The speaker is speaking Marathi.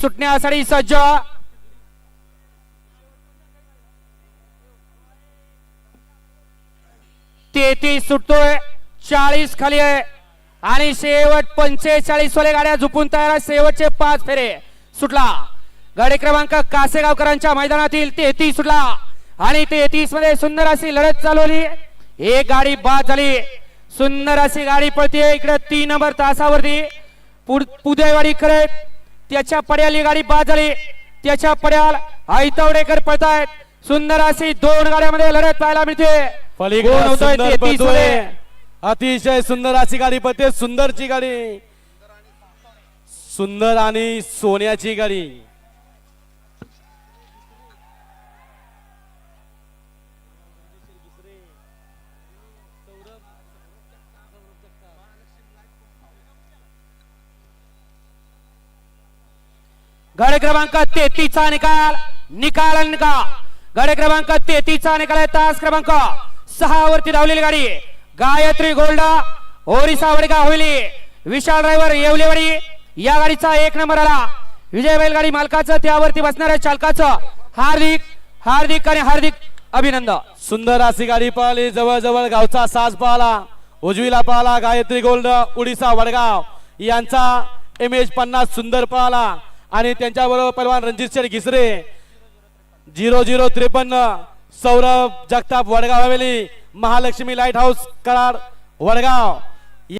सुटण्यासाठी सज्ज. तेहतीस सुटतोय चाळीस खाली आहे. आणि शेवट पंचेचाळीस वाले गाड्या झुपून तयार आहे शेवटचे पाच फेरे. सुटला. गाडी क्रमांक कासेगावकरांच्या मैदानातील तेहतीस सुटला. आणि तेहतीसमध्ये सुंदर अशी लढत चालवली एक गाडी बाद झाली. सुंदर अशी गाडी पळते इकडे तीन नंबर तासावरती. पुदेवाडी करत त्याच्या पड्याली गाडी बाद झाली. त्याच्या पड्याल आयतवडेकर पळतायत. सुंदर अशी दोन गाड्यामध्ये लढत पाहायला मिळते. कोण पलीकडे होतोय सुंदर 33 पळतोय. मध्ये? अतिशय सुंदर अशी गाडी पळते. सुंदरची गाडी. सुंदर आणि सोन्याची गाडी. गड क्रमांक तेहतीसचा निकाल निकाल आणि निकाल. गाडी क्रमांक तेहतीसचा निकाल आहे. तास क्रमांक सहा वरती धावलेली गाडी. गायत्री गोल्ड ओरिसा वडगाव होईली. विशाल ड्रायव्हर येवलेवाडी. या गाडीचा एक नंबर आला. विजय बैलगाडी मालकाचं त्यावरती बसणाऱ्या चालकाचं हार्दिक हार्दिक आणि हार्दिक अभिनंदन. सुंदर अशी गाडी पाहिली. जवळजवळ गावचा साज पाहला. उजवीला पाहला गायत्री गोल्ड उडीसा वडगाव. यांचा एम एच पन्नास सुंदर पाहला. आणि त्यांच्याबरोबर पैलवान रणजित शेठ घिसरे. झिरो झिरो त्रेपन्न सौरभ जगताप वडगाव हवेली महालक्ष्मी लाइट हाऊस कराड वडगाव.